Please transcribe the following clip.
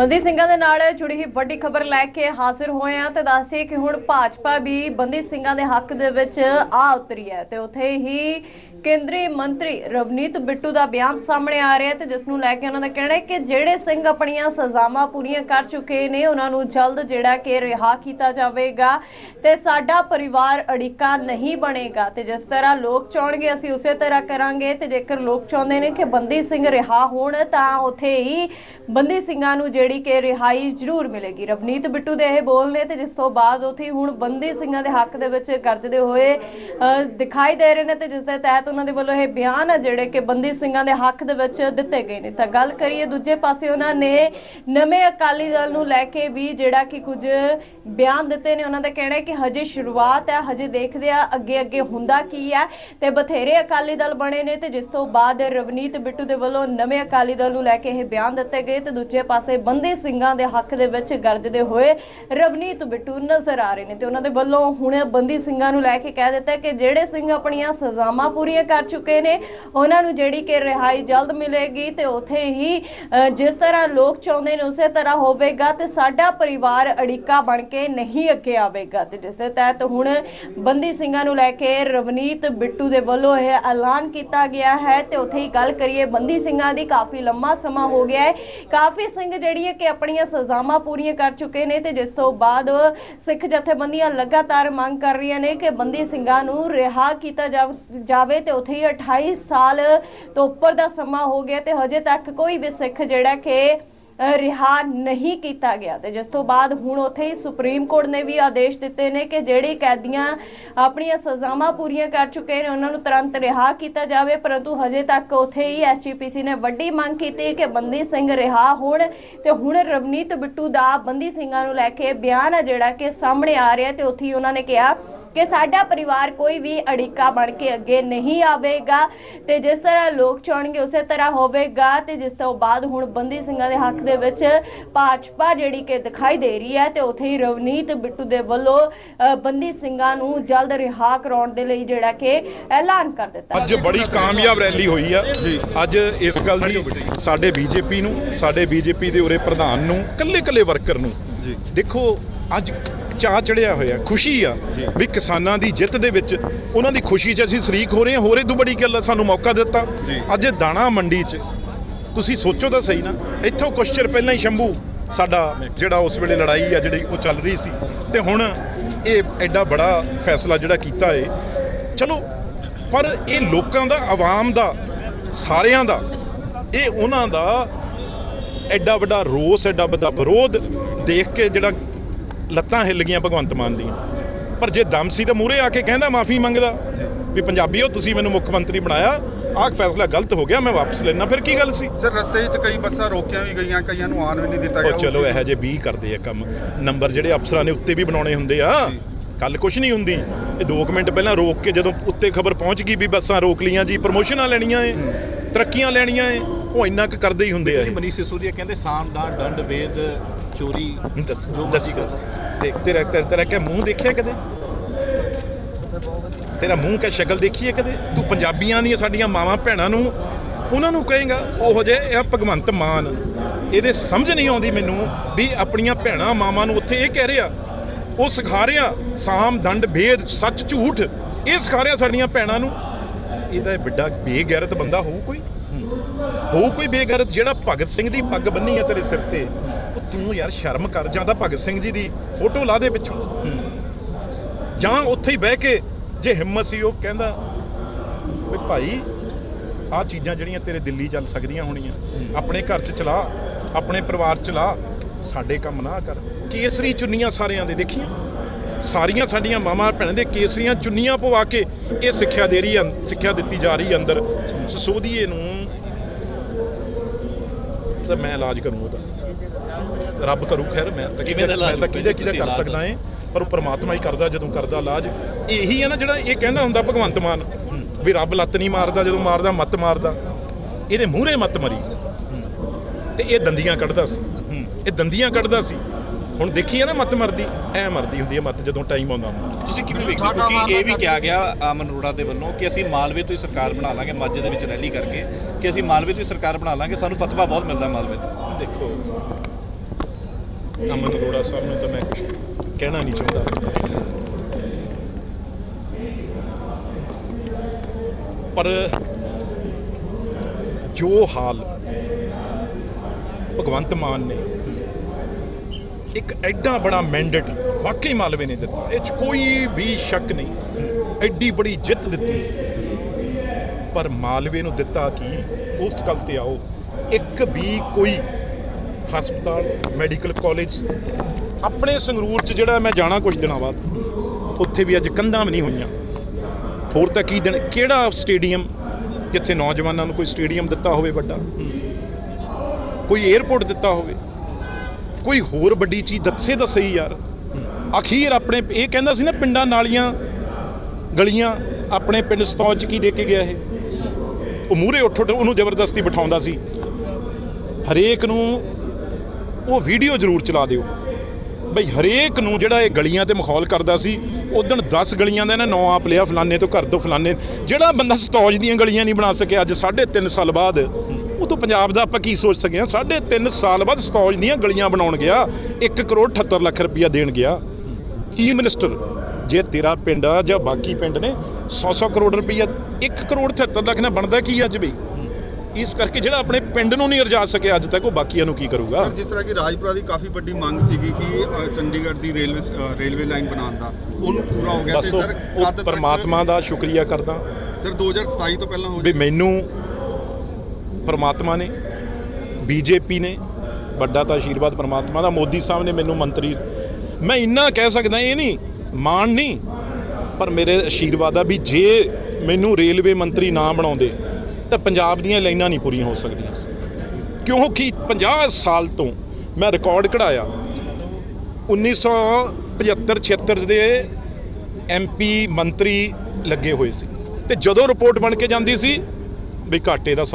ਬੰਦੀ ਸਿੰਘਾਂ ਦੇ ਨਾਲ ਜੁੜੀ ਹੀ ਵੱਡੀ ਖਬਰ ਲੈ ਕੇ ਹਾਜ਼ਰ ਹੋਏ ਆ ਤੇ ਦੱਸਦੇ ਕਿ ਹੁਣ ਭਾਜਪਾ ਵੀ ਬੰਦੀ ਸਿੰਘਾਂ ਦੇ ਹੱਕ ਦੇ ਵਿੱਚ ਆ ਉਤਰੀ ਹੈ ਤੇ ਉੱਥੇ ਹੀ ਕੇਂਦਰੀ ਮੰਤਰੀ ਰਵਨੀਤ ਬਿੱਟੂ ਦਾ ਬਿਆਨ ਸਾਹਮਣੇ ਆ ਰਿਹਾ ਤੇ ਜਿਸ ਨੂੰ ਲੈ ਕੇ ਉਹਨਾਂ ਦਾ ਕਹਿਣਾ ਹੈ ਕਿ ਜਿਹੜੇ ਸਿੰਘ ਆਪਣੀਆਂ ਸਜ਼ਾਵਾਂ ਪੂਰੀਆਂ ਕਰ ਚੁੱਕੇ ਨੇ, ਉਹਨਾਂ ਨੂੰ ਜਲਦ ਜਿਹੜਾ ਕਿ ਰਿਹਾ ਕੀਤਾ ਜਾਵੇਗਾ ਤੇ ਸਾਡਾ ਪਰਿਵਾਰ ਅੜਿੱਕਾ ਨਹੀਂ ਬਣੇਗਾ ਤੇ ਜਿਸ ਤਰ੍ਹਾਂ ਲੋਕ ਚਾਹਣਗੇ, ਅਸੀਂ ਉਸੇ ਤਰ੍ਹਾਂ ਕਰਾਂਗੇ ਤੇ ਜੇਕਰ ਲੋਕ ਚਾਹੁੰਦੇ ਨੇ ਕਿ ਬੰਦੀ ਸਿੰਘ ਰਿਹਾ ਹੋਣ ਤਾਂ ਉੱਥੇ ਹੀ ਬੰਦੀ ਸਿੰਘਾਂ ਨੂੰ ਜਿਹੜੀ ਕਿ ਰਿਹਾਈ ਜ਼ਰੂਰ ਮਿਲੇਗੀ। ਰਵਨੀਤ ਬਿੱਟੂ ਦੇ ਇਹ ਬੋਲ ਨੇ ਤੇ ਜਿਸ ਤੋਂ ਬਾਅਦ ਉੱਥੇ ਹੁਣ ਬੰਦੀ ਸਿੰਘਾਂ ਦੇ ਹੱਕ ਦੇ ਵਿੱਚ ਗਰਜਦੇ ਹੋਏ ਦਿਖਾਈ ਦੇ ਰਹੇ ਨੇ ਤੇ ਜਿਸ ਦੇ ਤਹਿਤ ਉਹਨਾਂ ਦੇ ਵੱਲੋਂ ਇਹ ਬਿਆਨ ਆ ਜਿਹੜੇ ਕਿ ਬੰਦੀ ਸਿੰਘਾਂ ਦੇ ਹੱਕ ਦੇ ਵਿੱਚ ਦਿੱਤੇ ਗਏ ਨੇ। ਤਾਂ ਗੱਲ ਕਰੀਏ ਦੂਜੇ ਪਾਸੇ ਉਹਨਾਂ ਨੇ ਨਵੇਂ ਅਕਾਲੀ ਦਲ ਨੂੰ ਲੈ ਕੇ ਵੀ ਜਿਹੜਾ ਕਿ ਕੁਝ ਬਿਆਨ ਦਿੱਤੇ ਨੇ। ਉਹਨਾਂ ਦਾ ਕਹਿਣਾ ਹੈ ਕਿ ਹਜੇ ਸ਼ੁਰੂਆਤ ਹੈ ਹਜੇ ਦੇਖਦੇ ਆ ਅੱਗੇ ਅੱਗੇ ਹੁੰਦਾ ਕੀ ਹੈ ਤੇ ਬਥੇਰੇ ਅਕਾਲੀ ਦਲ ਬਣੇ ਨੇ ਤੇ ਜਿਸ ਤੋਂ ਬਾਅਦ ਰਵਨੀਤ ਬਿੱਟੂ ਦੇ ਵੱਲੋਂ ਨਵੇਂ ਅਕਾਲੀ ਦਲ ਨੂੰ ਲੈ ਕੇ ਇਹ ਬਿਆਨ ਦਿੱਤੇ ਗਏ ਤੇ ਦੂਜੇ ਪਾਸੇ ਬੰਦੀ ਸਿੰਘਾਂ ਦੇ ਹੱਕ ਦੇ ਵਿੱਚ ਗਰਜਦੇ ਹੋਏ ਰਵਨੀਤ ਬਿੱਟੂ ਨਜ਼ਰ ਆ ਰਹੇ ਨੇ ਤੇ ਉਹਨਾਂ ਦੇ ਵੱਲੋਂ ਹੁਣ ਬੰਦੀ ਸਿੰਘਾਂ ਨੂੰ ਲੈ ਕੇ ਕਹਿ ਦਿੱਤਾ ਕਿ ਜਿਹੜੇ ਸਿੰਘ ਆਪਣੀਆਂ ਸਜ਼ਾਵਾਂ ਪੂਰੀਆਂ ਕਰ ਚੁੱਕੇ ਨੇ, ਉਹਨਾਂ ਨੂੰ ਜਿਹੜੀ ਕਿ ਰਿਹਾਈ ਜਲਦ ਮਿਲੇਗੀ ਤੇ ਉਥੇ ਹੀ ਜਿਸ ਤਰ੍ਹਾਂ ਲੋਕ ਚਾਹੁੰਦੇ ਨੇ ਉਸੇ ਤਰ੍ਹਾਂ ਹੋਵੇਗਾ ਤੇ ਸਾਡਾ ਪਰਿਵਾਰ ਅੜਿੱਕਾ ਬਣ ਕੇ ਨਹੀਂ ਅੱਗੇ ਆਵੇਗਾ ਤੇ ਜਿਸ ਦੇ ਤਹਿਤ ਹੁਣ ਬੰਦੀ ਸਿੰਘਾਂ ਨੂੰ ਲੈ ਕੇ ਰਵਨੀਤ ਬਿੱਟੂ ਦੇ ਵੱਲੋਂ ਇਹ ਐਲਾਨ ਕੀਤਾ ਗਿਆ ਹੈ ਤੇ ਉਥੇ ਹੀ ਗੱਲ ਕਰੀਏ, ਬੰਦੀ ਸਿੰਘਾਂ ਦੀ ਕਾਫੀ ਲੰਮਾ ਸਮਾਂ ਹੋ ਗਿਆ ਹੈ। ਕਾਫੀ ਸਿੰਘ ਜਿਹੜੀ ਹੈ ਕਿ ਆਪਣੀਆਂ ਸਜ਼ਾਵਾਂ ਪੂਰੀਆਂ ਕਰ ਚੁੱਕੇ ਨੇ ਤੇ ਜਿਸ ਤੋਂ ਬਾਅਦ ਸਿੱਖ ਜਥੇਬੰਦੀਆਂ ਲਗਾਤਾਰ ਮੰਗ ਕਰ ਰਹੀਆਂ ਨੇ ਕਿ ਬੰਦੀ ਸਿੰਘਾਂ ਨੂੰ ਰਿਹਾ ਕੀਤਾ ਜਾਵੇ ਤੇ ਉੱਥੇ ਹੀ 28 ਸਾਲ ਤੋਂ ਉੱਪਰ ਦਾ ਸਮਾਂ ਹੋ ਗਿਆ ਤੇ ਹਜੇ ਤੱਕ ਕੋਈ ਵੀ ਸਿੱਖ ਜਿਹੜਾ ਕਿ ਰਿਹਾ ਨਹੀਂ ਕੀਤਾ ਗਿਆ ਤੇ ਜਿਸ ਤੋਂ ਬਾਅਦ ਹੁਣ ਉੱਥੇ ਹੀ ਸੁਪਰੀਮ ਕੋਰਟ ਨੇ ਵੀ ਆਦੇਸ਼ ਦਿੱਤੇ ਨੇ ਕਿ ਜਿਹੜੇ ਕੈਦੀਆਂ ਆਪਣੀਆਂ ਸਜ਼ਾਵਾਂ ਪੂਰੀਆਂ ਕਰ ਚੁੱਕੇ ਨੇ, ਉਹਨਾਂ ਨੂੰ ਤੁਰੰਤ ਰਿਹਾ ਕੀਤਾ ਜਾਵੇ। ਪਰੰਤੂ ਹਜੇ ਤੱਕ ਉੱਥੇ ਹੀ ਐਸਜੀਪੀਸੀ ਨੇ ਵੱਡੀ ਮੰਗ ਕੀਤੀ ਕਿ ਬੰਦੀ ਸਿੰਘ ਰਿਹਾ ਹੋਣ ਤੇ ਹੁਣ ਰਵਨੀਤ ਬਿੱਟੂ ਦਾ ਬੰਦੀ ਸਿੰਘਾਂ ਨੂੰ ਲੈ ਕੇ ਬਿਆਨ ਆ ਜਿਹੜਾ ਕਿ ਸਾਹਮਣੇ ਆ ਰਿਹਾ ਤੇ ਉੱਥੇ ਹੀ ਉਹਨਾਂ ਨੇ ਕਿਹਾ ਕਿ ਸਾਡਾ ਪਰਿਵਾਰ ਕੋਈ ਵੀ ਅੜਿੱਕਾ ਬਣ ਕੇ ਅੱਗੇ ਨਹੀਂ ਆਵੇਗਾ ਤੇ ਜਿਸ ਤਰ੍ਹਾਂ ਲੋਕ ਚਾਹਣਗੇ ਉਸੇ ਤਰ੍ਹਾਂ ਹੋਵੇਗਾ ਤੇ ਜਿਸ ਤੋਂ ਬਾਅਦ ਹੁਣ ਬੰਦੀ ਸਿੰਘਾਂ ਦੇ ਹੱਕ ਦੇ ਵਿੱਚ ਭਾਜਪਾ ਜਿਹੜੀ ਕਿ ਦਿਖਾਈ ਦੇ ਰਹੀ ਹੈ ਤੇ ਉੱਥੇ ਹੀ ਰਵਨੀਤ ਬਿੱਟੂ ਦੇ ਵੱਲੋਂ ਬੰਦੀ ਸਿੰਘਾਂ ਨੂੰ ਜਲਦ ਰਿਹਾ ਕਰਾਉਣ ਦੇ ਲਈ ਜਿਹੜਾ ਕਿ ਐਲਾਨ ਕਰ ਦਿੱਤਾ। ਅੱਜ ਬੜੀ ਕਾਮਯਾਬ ਰੈਲੀ ਹੋਈ ਆ। ਅੱਜ ਇਸ ਗੱਲ ਦੀ ਸਾਡੇ ਬੀਜੇਪੀ ਨੂੰ ਸਾਡੇ ਬੀਜੇਪੀ ਦੇ ਉਰੇ ਪ੍ਰਧਾਨ ਨੂੰ ਕੱਲੇ ਕੱਲੇ ਵਰਕਰ ਨੂੰ ਜੀ। ਦੇਖੋ ਅੱਜ ਚਾਹ ਚੜਿਆ ਹੋਇਆ ਖੁਸ਼ੀ ਆ। ਵੀ ਕਿਸਾਨਾਂ ਦੀ ਜਿੱਤ ਦੇ ਵਿੱਚ ਉਹਨਾਂ ਦੀ ਖੁਸ਼ੀ 'ਚ ਅਸੀਂ ਸ਼ਰੀਕ ਹੋ ਰਹੇ ਹਾਂ ਹੋਰ ਇਹ ਤੋਂ ਬੜੀ ਗੱਲ ਸਾਨੂੰ ਮੌਕਾ ਦਿੱਤਾ। ਅੱਜ ਇਹ ਦਾਣਾ ਮੰਡੀ 'ਚ ਤੁਸੀਂ ਸੋਚੋ ਤਾਂ ਸਹੀ ਨਾ ਇੱਥੋਂ ਕੁਛ ਚਿਰ ਪਹਿਲਾਂ ਹੀ ਸ਼ੰਭੂ ਸਾਡਾ ਜਿਹੜਾ ਉਸ ਵੇਲੇ ਲੜਾਈ ਆ ਜਿਹੜੀ ਉਹ ਚੱਲ ਰਹੀ ਸੀ ਤੇ ਹੁਣ ਇਹ ਐਡਾ ਬੜਾ ਫੈਸਲਾ ਜਿਹੜਾ ਕੀਤਾ ਏ ਚਲੋ ਪਰ ਇਹ ਲੋਕਾਂ ਦਾ ਆਵਾਮ ਦਾ ਸਾਰਿਆਂ ਦਾ ਇਹ ਉਹਨਾਂ ਦਾ ਐਡਾ ਵੱਡਾ ਰੋਸ ਐਡਾ ਵੱਡਾ ਵਿਰੋਧ ਦੇਖ ਕੇ ਜਿਹੜਾ ਲੱਤਾਂ ਹਿੱਲ ਗਈਆਂ ਭਗਵੰਤ ਮਾਨ ਦੀਆਂ। ਪਰ ਜੇ ਦਮ ਸੀ ਤਾਂ ਮੂਰੇ ਆ ਕੇ ਕਹਿੰਦਾ ਮਾਫੀ ਮੰਗਦਾ। ਵੀ ਪੰਜਾਬੀਓ ਤੁਸੀਂ ਮੈਨੂੰ ਮੁੱਖ ਮੰਤਰੀ ਬਣਾਇਆ। ਆਹ ਫੈਸਲਾ ਗਲਤ ਹੋ ਗਿਆ ਮੈਂ ਵਾਪਸ ਲੈਣਾ ਫਿਰ ਕੀ ਗੱਲ ਸੀ? ਸਰ ਰਸਤੇ ਵਿੱਚ ਕਈ ਬੱਸਾਂ ਰੋਕੀਆਂ ਵੀ ਗਈਆਂ ਕਈਆਂ ਨੂੰ ਆਉਣ ਵੀ ਨਹੀਂ ਦਿੱਤਾ ਗਿਆ। ਉਹ ਚਲੋ ਇਹੋ ਜਿਹੇ 20 ਕਰਦੇ ਆ ਕੰਮ। ਨੰਬਰ ਜਿਹੜੇ ਅਫਸਰਾਂ ਨੇ ਉੱਤੇ ਵੀ ਬਣਾਉਣੇ ਹੁੰਦੇ ਆ ਜੀ। ਕੱਲ ਕੁਛ ਨਹੀਂ ਹੁੰਦੀ। ਇਹ 2 ਮਿੰਟ ਪਹਿਲਾਂ ਰੋਕ ਕੇ ਜਦੋਂ ਉੱਤੇ ਖਬਰ ਪਹੁੰਚ ਗਈ ਵੀ ਬੱਸਾਂ ਰੋਕ ਲੀਆਂ ਜੀ ਪ੍ਰਮੋਸ਼ਨਾਂ ਲੈਣੀਆਂ ਏ ਤਰੱਕੀਆਂ ਲੈਣੀਆਂ ਏ ਉਹ ਇੰਨਾ ਕੁ ਕਰਦੇ ਹੀ ਹੁੰਦੇ ਆ ਮਨੀਸ਼ ਸਿਸੋਦੀਆ ਕਹਿੰਦੇ ਸਾਮ ਦਾ ਡੰਡ ਵੇਦ ਚੋਰੀ ਦੱਸ ਜੋ ਦੱਸ ਮਰਜ਼ੀ ਕਰ। ਦੇਖ ਤੇਰਾ ਤੇਰਾ ਤੇਰਾ ਕਿ ਮੂੰਹ ਦੇਖਿਆ ਕਦੇ? ਤੇਰਾ ਮੂੰਹ ਕਾ ਸ਼ਕਲ ਦੇਖੀ ਹੈ ਕਦੇ? ਤੂੰ ਪੰਜਾਬੀਆਂ ਦੀਆਂ ਸਾਡੀਆਂ ਮਾਵਾਂ ਭੈਣਾਂ ਨੂੰ ਉਹਨਾਂ ਨੂੰ ਕਹੇਗਾ ਉਹੋ ਜੇ ਇਹ ਭਗਵੰਤ ਮਾਨ। ਇਹਦੇ ਸਮਝ ਨਹੀਂ ਆਉਂਦੀ ਮੈਨੂੰ ਵੀ ਆਪਣੀਆਂ ਭੈਣਾਂ ਮਾਵਾਂ ਨੂੰ ਉੱਥੇ ਇਹ ਕਹਿ ਰਿਹਾ ਉਹ ਸਿਖਾ ਰਿਹਾ ਸਾਮ ਦੰਡ ਭੇਦ ਸੱਚ ਝੂਠ ਇਹ ਸਿਖਾ ਰਿਹਾ ਸਾਡੀਆਂ ਭੈਣਾਂ ਨੂੰ। ਇਹਦਾ ਇਹ ਵੱਡਾ ਬੇਗੈਰਤ ਬੰਦਾ ਹੋਊ ਕੋਈ? ਹੋਊ ਕੋਈ ਬੇਗੈਰਤ ਜਿਹੜਾ ਭਗਤ ਸਿੰਘ ਦੀ ਪੱਗ ਬੰਨੀ ਆ ਤੇਰੇ ਸਿਰ ਤੇ? ਉਹ ਤੂੰ ਯਾਰ ਸ਼ਰਮ ਕਰ, ਜਾਂ ਤਾਂ ਭਗਤ ਸਿੰਘ ਜੀ ਦੀ ਫੋਟੋ ਲਾ ਦੇ ਪਿੱਛੋਂ। ਜਾਂ ਉੱਥੇ ਹੀ ਬਹਿ ਕੇ ਜੇ ਹਿੰਮਤ ਸੀ, ਉਹ ਕਹਿੰਦਾ, ਵੀ ਭਾਈ, ਆਹ ਚੀਜ਼ਾਂ ਜਿਹੜੀਆਂ ਤੇਰੇ ਦਿੱਲੀ ਚੱਲ ਸਕਦੀਆਂ ਹੋਣੀਆਂ। ਆਪਣੇ ਘਰ 'ਚ ਚਲਾ, ਆਪਣੇ ਪਰਿਵਾਰ 'ਚ ਲਾ, ਸਾਡੇ ਕੰਮ ਨਾ ਕਰ। ਕੇਸਰੀ ਚੁੰਨੀਆਂ ਸਾਰਿਆਂ ਦੇ ਦੇਖੀਆਂ। ਸਾਰੀਆਂ ਸਾਡੀਆਂ ਮਾਵਾਂ ਭੈਣਾਂ ਦੇ ਕੇਸਰੀਆਂ ਚੁੰਨੀਆਂ ਪਵਾ ਕੇ ਇਹ ਸਿੱਖਿਆ ਦੇ ਰਹੀ ਹੈ ਸਿੱਖਿਆ ਦਿੱਤੀ ਜਾ ਰਹੀ ਅੰਦਰ। ਸਸੋਦੀਏ ਨੂੰ ਤਾਂ ਮੈਂ ਇਲਾਜ ਕਰੂੰ ਉਹਦਾ। ਰੱਬ ਕਰੂ ਖੈਰ ਮੈਂ ਤਾਂ ਕਿਵੇਂ ਦਾ ਇਲਾਜ ਤਾਂ ਕਿਹਦੇ ਕਿਹਦੇ ਕਰ ਸਕਦਾ ਏ ਪਰ ਉਹ ਪ੍ਰਮਾਤਮਾ ਹੀ ਕਰਦਾ ਜਦੋਂ ਕਰਦਾ ਇਲਾਜ। ਇਹੀ ਹੈ ਨਾ ਜਿਹੜਾ ਇਹ ਕਹਿੰਦਾ ਹੁੰਦਾ ਭਗਵੰਤ ਮਾਨ ਵੀ ਰੱਬ ਲੱਤ ਨਹੀਂ ਮਾਰਦਾ ਜਦੋਂ ਮਾਰਦਾ ਮੱਤ ਮਾਰਦਾ। ਇਹਦੇ ਮੂਹਰੇ ਮੱਤ ਮਰੀ। ਤੇ ਇਹ ਦੰਦੀਆਂ ਕੱਢਦਾ ਸੀ। ਇਹ ਦੰਦੀਆਂ ਕੱਢਦਾ ਸੀ। ਹੁਣ ਦੇਖੀ ਹੈ ਨਾ ਮੱਤ ਮਰਦੀ ਐ ਮਰਦੀ ਹੁੰਦੀ ਹੈ ਮੱਤ ਜਦੋਂ ਟਾਈਮ ਆਉਂਦਾ। ਹੁੰਦਾ ਤੁਸੀਂ ਕਿਵੇਂ ਵੇਖਦੇ ਹੋ? ਕਿਉਂਕਿ ਇਹ ਵੀ ਕਿਹਾ ਗਿਆ ਆਮਨ ਅਰੋੜਾ ਦੇ ਵੱਲੋਂ ਕਿ ਅਸੀਂ ਮਾਲਵੇ ਤੋਂ ਹੀ ਸਰਕਾਰ ਬਣਾ ਲਾਂਗੇ ਮਾਝੇ ਦੇ ਵਿੱਚ ਰੈਲੀ ਕਰਕੇ ਕਿ ਅਸੀਂ ਮਾਲਵੇ ਤੋਂ ਹੀ ਸਰਕਾਰ ਬਣਾ ਲਾਂਗੇ ਸਾਨੂੰ ਫਤਵਾ ਬਹੁਤ ਮਿਲਦਾ ਮਾਲਵੇ ਤੋਂ। ਦੇਖੋ। ਅਮਨ ਅਰੋੜਾ ਸਾਹਿਬ ਨੂੰ ਤਾਂ ਮੈਂ ਕੁਝ ਕਹਿਣਾ ਨਹੀਂ ਚਾਹੁੰਦਾ। ਪਰ ਜੋ ਹਾਲ ਭਗਵੰਤ ਮਾਨ ਨੇ ਇੱਕ ਐਡਾ ਬੜਾ ਮੈਂਡੇਟ ਵਾਕਈ ਮਾਲਵੇ ਨੇ ਦਿੱਤਾ। ਇਹ 'ਚ ਕੋਈ ਵੀ ਸ਼ੱਕ ਨਹੀਂ। ਐਡੀ ਬੜੀ ਜਿੱਤ ਦਿੱਤੀ। ਪਰ ਮਾਲਵੇ ਨੂੰ ਦਿੱਤਾ ਕੀ? ਉਸ ਗੱਲ ਤੇ ਆਓ। ਇੱਕ ਵੀ ਕੋਈ ਹਸਪਤਾਲ, ਮੈਡੀਕਲ ਕਾਲਜ, ਆਪਣੇ ਸੰਗਰੂਰ ਚ ਜਿਹੜਾ ਮੈਂ ਜਾਣਾ ਕੁਝ ਦਿਨਾਂ ਬਾਅਦ, ਉੱਥੇ ਵੀ ਅੱਜ ਕੰਧਾਂ ਵੀ ਨਹੀਂ ਹੋਈਆਂ। ਹੋਰ ਤਾਂ ਕੀ ਦਿਨ ਕਿਹੜਾ ਸਟੇਡੀਅਮ ਜਿੱਥੇ ਨੌਜਵਾਨਾਂ ਨੂੰ ਕੋਈ ਸਟੇਡੀਅਮ ਦਿੱਤਾ ਹੋਵੇ ਵੱਡਾ? ਕੋਈ 에ਅਰਪੋਰਟ ਦਿੱਤਾ ਹੋਵੇ? ਕੋਈ ਹੋਰ ਵੱਡੀ ਚੀਜ਼ ਦੱਸੇ ਤਾਂ ਸਹੀ ਯਾਰ। ਅਖੀਰ ਆਪਣੇ ਇਹ ਕਹਿੰਦਾ ਸੀ ਨਾ ਪਿੰਡਾਂ ਨਾਲੀਆਂ ਗਲੀਆਂ ਆਪਣੇ ਪਿੰਡ ਸਤੌਜ 'ਚ ਕੀ ਦੇ ਕੇ ਗਿਆ ਇਹ? ਉਹ ਮੂਹਰੇ ਉੱਠ ਉੱਠ ਉਹਨੂੰ ਜ਼ਬਰਦਸਤੀ ਬਿਠਾਉਂਦਾ ਸੀ। ਹਰੇਕ ਨੂੰ ਉਹ ਵੀਡੀਓ ਜ਼ਰੂਰ ਚਲਾ ਦਿਓ। ਬਈ ਹਰੇਕ ਨੂੰ ਜਿਹੜਾ ਇਹ ਗਲੀਆਂ ਤੇ ਮਖੌਲ ਕਰਦਾ ਸੀ ਉਦੋਂ 10 ਗਲੀਆਂ ਦਾ ਇਹਨੇ ਨੌ ਆਪ ਲਿਆ ਫਲਾਣੇ ਤੋਂ ਘਰ ਤੋਂ ਫਲਾਣੇ। ਜਿਹੜਾ ਬੰਦਾ ਸਤੌਜ ਦੀਆਂ ਗਲੀਆਂ ਨਹੀਂ ਬਣਾ ਸਕਿਆ, ਅੱਜ 3.5 ਸਾਲ ਬਾਅਦ ਉਹ ਤੋਂ ਪੰਜਾਬ ਦਾ ਆਪਾਂ ਕੀ ਸੋਚ ਸਕੇ ਹਾਂ? 3.5 ਸਾਲ ਬਾਅਦ ਸਤੌਜ ਦੀਆਂ ਗਲੀਆਂ ਬਣਾਉਣ ਗਿਆ 1 ਕਰੋੜ 78 ਲੱਖ ਰੁਪਇਆ ਦੇਣ ਗਿਆ। ਕੀ ਮਿਨਿਸਟਰ ਜੇ ਤੇਰਾ ਪਿੰਡ ਆ ਜਾਂ ਬਾਕੀ ਪਿੰਡ ਨੇ 100-100 ਕਰੋੜ ਰੁਪਈਆ 1 ਕਰੋੜ 78 ਲੱਖ ਨਾਲ ਬਣਦਾ ਕੀ ਅੱਜ ਬਈ ਇਸ ਕਰਕੇ ਜਿਹੜਾ ਆਪਣੇ ਪਿੰਡ ਨੂੰ ਨਹੀਂ ਰਜਾ ਸਕਿਆ ਅੱਜ ਤੱਕ ਉਹ ਬਾਕੀਆਂ ਨੂੰ ਕੀ ਕਰੂਗਾ? ਸਰ ਜਿਸ ਤਰ੍ਹਾਂ ਕਿ ਰਾਜਪੁਰਾ ਦੀ ਕਾਫੀ ਵੱਡੀ ਮੰਗ ਸੀਗੀ ਕਿ ਚੰਡੀਗੜ੍ਹ ਦੀ ਰੇਲਵੇ ਰੇਲਵੇ ਲਾਈਨ ਬਣਾਉਣ ਦਾ। ਉਹਨੂੰ ਪੂਰਾ ਹੋ ਗਿਆ ਉਹ ਤੱਕ- ਪਰਮਾਤਮਾ ਦਾ ਸ਼ੁਕਰੀਆ ਕਰਦਾ। ਸਰ 2027 ਤੋਂ ਪਹਿਲਾਂ ਹੋ ਵੀ ਮੈਨੂੰ ਪਰਮਾਤਮਾ ਨੇ, ਬੀਜੇਪੀ ਨੇ, ਵੱਡਾ ਤਾਂ ਆਸ਼ੀਰਵਾਦ ਪਰਮਾਤਮਾ ਦਾ, ਮੋਦੀ ਸਾਹਿਬ ਨੇ ਮੈਨੂੰ ਮੰਤਰੀ, ਮੈਂ ਇੰਨਾ ਕਹਿ ਸਕਦਾ, ਇਹ ਨਹੀਂ, ਮਾਣ ਨਹੀਂ, ਪਰ ਮੇਰੇ ਆਸ਼ੀਰਵਾਦ ਆ ਵੀ ਜੇ ਮੈਨੂੰ ਰੇਲਵੇ ਮੰਤਰੀ ਨਾ ਬਣਾਉਂਦੇ, ਤਾਂ ਪੰਜਾਬ ਦੀਆਂ ਲਾਈਨਾਂ ਨਹੀਂ ਪੂਰੀਆਂ ਹੋ ਸਕਦੀਆਂ। ਕਿਉਂਕਿ 50 ਸਾਲ ਤੋਂ ਮੈਂ ਰਿਕਾਰਡ ਕਢਾਇਆ 1975 76 ਦੇ ਐਮਪੀ ਮੰਤਰੀ ਲੱਗੇ ਹੋਏ ਸੀ। ਤੇ ਜਦੋਂ ਰਿਪੋਰਟ ਬਣ ਕੇ ਜਾਂਦੀ ਸੀ, ਵੀ ਘਾਟੇ ਦਾ ਸੌਦਾ